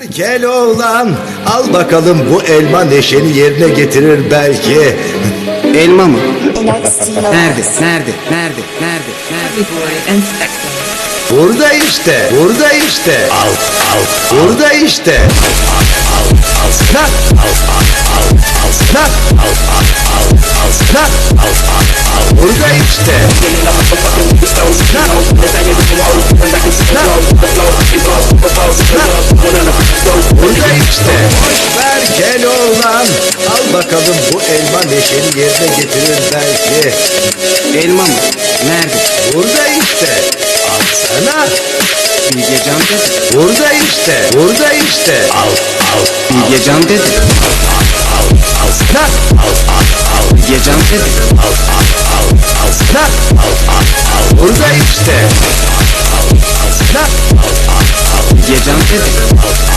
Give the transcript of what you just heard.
Gel oğlan al bakalım bu elma neşeni yerine getirir belki. Elma mı? Nerede? Nerede? Nerede? Nerede? Nerede? Burada işte, burada işte. Al, al. Burada işte. Nak. Nak. Nak. Burada işte. Bakalım bu elma neşeni yerine getirir belki. Elma mı? Nerede? Burada işte. Alsana. Bilgecan dedi. Burada işte. Burada işte. Al. Al. Bilgecan dedi. Nak. Bilgecan dedi. Nak. Burada işte. Nak. Bilgecan dedi.